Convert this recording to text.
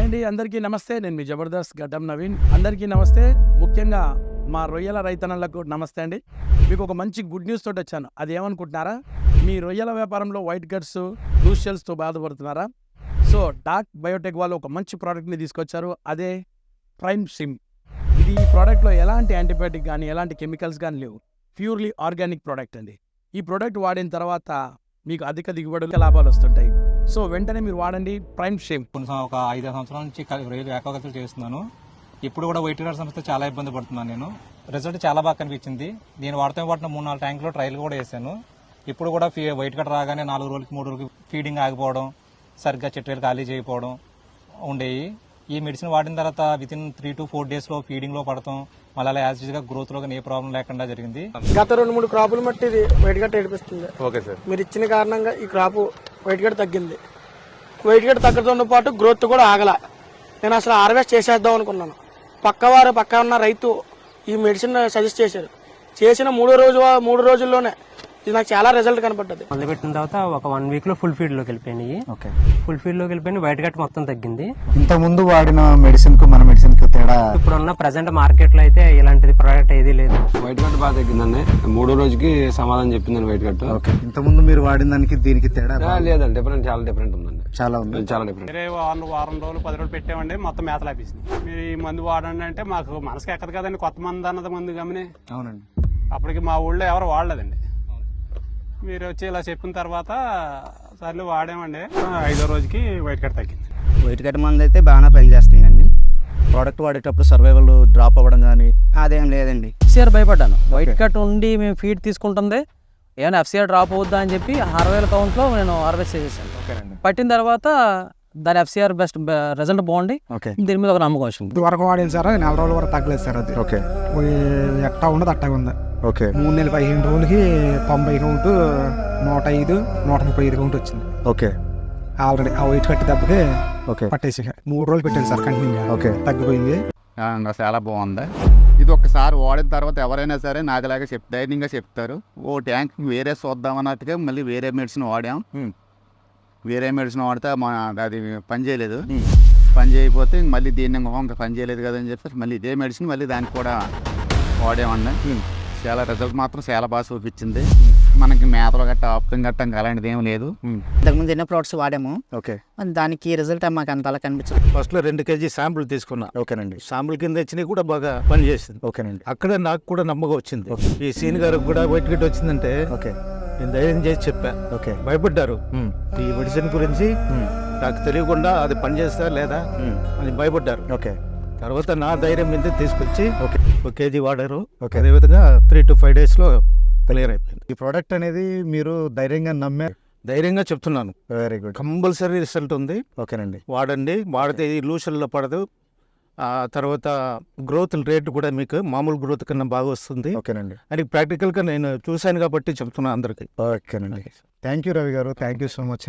అండి అందరికీ నమస్తే. నేను మీ జబర్దస్త్ గడ్డం నవీన్. అందరికీ నమస్తే. ముఖ్యంగా మా రొయ్యల రైతన్నలకు నమస్తే అండి. మీకు ఒక మంచి గుడ్ న్యూస్ తోటి వచ్చాను. అది ఏమనుకుంటున్నారా? మీ రొయ్యల వ్యాపారంలో వైట్ గట్స్ దూషల్స్తో బాధపడుతున్నారా? సో డాక్ బయోటెక్ వాళ్ళు ఒక మంచి ప్రోడక్ట్ని తీసుకొచ్చారు. అదే ప్రైమ్ సిమ్. ఇది ఈ ప్రోడక్ట్లో ఎలాంటి యాంటీబయాటిక్ కానీ ఎలాంటి కెమికల్స్ కానీ లేవు. ప్యూర్లీ ఆర్గానిక్ ప్రోడక్ట్ అండి. ఈ ప్రోడక్ట్ వాడిన తర్వాత మీకు అధిక దిగుబడులు లాభాలు వస్తుంటాయి. సో వెంటనే మీరు వాడండి ప్రైమ్ షేమ్. కొన్ని ఒక ఐదు సంవత్సరాల నుంచి రొయ్యలు ఏకాగ్రతలు చేస్తున్నాను. ఇప్పుడు కూడా వైట్ కలర్ సంస్థ చాలా ఇబ్బంది పడుతున్నాను నేను. రిజల్ట్ చాలా బాగా కనిపించింది. నేను వాడుతూ వాటిన మూడు నాలుగు ట్యాంకులో ట్రయల్ కూడా వేసాను. ఇప్పుడు కూడా ఫీ వైట్ కట్ రాగానే నాలుగు రోజులకి మూడు రోజులకి ఫీడింగ్ ఆగిపోవడం సరిగ్గా చెట్టులు ఖాళీ చేయకపోవడం ఉండేవి ఈ మెడిసిన్ వాడిన తర్వాత within three to four డేస్లో ఫీడింగ్లో పడతాం. మళ్ళీ అలా యాజ్ గ్రోత్లో కానీ ఏ ప్రాబ్లం లేకుండా జరిగింది. గత రెండు మూడు క్రాపులు మట్టి ఇది వైట్ గట్ ఏడిపిస్తుంది. ఓకే సార్ మీరు ఇచ్చిన కారణంగా ఈ క్రాప్ వైట్ గట్ తగ్గింది. వైట్ గట్ తగ్గడంతో పాటు గ్రోత్ కూడా ఆగల. నేను అసలు హార్వెస్ట్ చేసేద్దాం అనుకున్నాను. పక్కవారు పక్క ఉన్న రైతు ఈ మెడిసిన్ సజెస్ట్ చేశారు. చేసిన మూడో రోజు మూడు రోజుల్లోనే ఇది నాకు చాలా రిజల్ట్ కనపడ్డది. మొదలుపెట్టిన తర్వాత ఒక వన్ వీక్లో ఫుల్ ఫీడ్లోకి వెళ్ళిపోయినాయి. ఓకే. ఫుల్ ఫీడ్లోకి వెళ్ళిపోయిన వైట్ గట్ మొత్తం తగ్గింది. ఇంత ముందు వాడిన మెడిసిన్కు మన మెడిసిన్కు తేడా? ఇప్పుడు ఉన్న ప్రజెంట్ మార్కెట్లో అయితే ఇలాంటిది ప్రోడక్ట్ ఏది లేదు. వైట్ కట్ బాగా తగ్గిందండి. మూడో రోజుకి సమాధానం చెప్పిందండి వైట్ కట్ ఓకే. ఇంత ముందు మీరు వాడిన దానికి దీనికి తేడా లేదండి డిఫరెంట్ చాలా డిఫరెంట్ ఉందండి. చాలా ఉంది. చాలా డిఫరెంట్ వేరే వారం వారం రోజులు పది రోజులు పెట్టామండి మొత్తం మేత లాపేసింది మీరు ఈ మందు వాడండి అంటే మాకు మనసుకి ఎక్కదు కదండి కొత్త మందు అన్నది మందు గమని. అవునండి. అప్పటికి మా ఊళ్ళో ఎవరు వాడలేదండి. మీరు వచ్చి ఇలా చెప్పిన తర్వాత సర్లు వాడామండి. ఐదో రోజుకి వైట్ కట్ తగ్గింది. వైట్ కట్ మంది అయితే బాగానే చేస్తున్నాయండి. ప్రోడక్ట్ వాడేటప్పుడు సర్వైవల్ డ్రాప్ అవ్వడం కానీ అదేం లేదండి. ఎఫ్సిఆర్ భయపడ్డాను. వైట్ కట్ ఉండి మేము ఫీడ్ తీసుకుంటుంది ఏమైనా ఎఫ్సిఆర్ డ్రాప్ అవుద్దా అని చెప్పి అరవై వేల కౌంట్లో నేను హార్వెస్ట్ చేసేసాను. ఓకేనండి పట్టిన తర్వాత దాని ఎఫ్సిఆర్ బెస్ట్ రిజల్ట్ బాగుండి. ఓకే దీని మీద ఒక నమ్మకం వచ్చింది. ఇదివరకు వాడింది సార్ నెల రోజుల వరకు తగ్గలేదు సార్ అది. ఓకే ఎట్టా ఉండదు అట్టా ఉంది. ఓకే. మూడు నెలల పదిహేను రోజులకి తొంభై కౌంట్ నూట ఐదు నూట ముప్పై ఐదు కౌంట్ వచ్చింది. ఓకే. ఆల్రెడీ ఆ వైట్ కట్టి దెబ్బకి ఓకే. పట్టేసి మూడు రోజులు పెట్టాను సార్ కంటిన్యూ ఓకే. తగ్గిపోయింది. ఇంకా చాలా బాగుంది. ఇది ఒకసారి వాడిన తర్వాత ఎవరైనా సరే నాకులాగా చెప్ ధైర్యంగా చెప్తారు. ఓ ట్యాంక్ వేరే చూద్దాం అన్నట్టుగా మళ్ళీ వేరే మెడిసిన్ వాడాం. వేరే మెడిసిన్ వాడితే మా అది పని చేయలేదు. పని చేయకపోతే మళ్ళీ దీన్ని ఇంకా పని చేయలేదు కదా అని చెప్పి మళ్ళీ ఇదే మెడిసిన్ మళ్ళీ దానికి కూడా వాడామండి చాలా రిజల్ట్ మాత్రం చాలా బాగా చూపించింది. మనకి మేతలు గట్ట ఆప్తం గట్ట అలాంటిది ఏం లేదు. ఇంతకుముందు ఎన్నో ప్రోడక్ట్స్ వాడాము. ఓకే దానికి రిజల్ట్ మాకు అంత అలా కనిపించదు. ఫస్ట్లో రెండు కేజీ శాంపుల్ తీసుకున్నా. ఓకేనండి. శాంపుల్ కింద ఇచ్చినవి కూడా బాగా పనిచేసింది ఓకేనండి. అక్కడ నాకు కూడా నమ్మకం వచ్చింది. ఈ సీన్ గారికి కూడా వైట్ గట్ వచ్చిందంటే ఓకే నేను ధైర్యం చేసి చెప్పా. ఓకే భయపడ్డారు. మ్మ్. ఈ మెడిసిన్ గురించి. నాకు తెలియకుండా అది పనిచేస్తా లేదా. అని భయపడ్డారు. ఓకే తర్వాత నా ధైర్యం మీద తీసుకొచ్చి ఓకే ఒక కేజీ వాడారు. ఓకే. అదేవిధంగా త్రీ టు ఫైవ్ డేస్లో క్లియర్ అయిపోయింది. ఈ ప్రోడక్ట్ అనేది మీరు ధైర్యంగా నమ్మే ధైర్యంగా చెప్తున్నాను. వెరీ గుడ్ కంపల్సరీ రిజల్ట్ ఉంది. ఓకేనండి. వాడండి. వాడితే లూషన్లో పడదు. ఆ తర్వాత గ్రోత్ రేట్ కూడా మీకు మామూలు గ్రోత్ కన్నా బాగా వస్తుంది. ఓకేనండి. అని ప్రాక్టికల్గా నేను చూశాను కాబట్టి చెప్తున్నాను అందరికీ. ఓకేనండి. థ్యాంక్ యూ రవి గారు. థ్యాంక్ యూ సో మచ్ అండి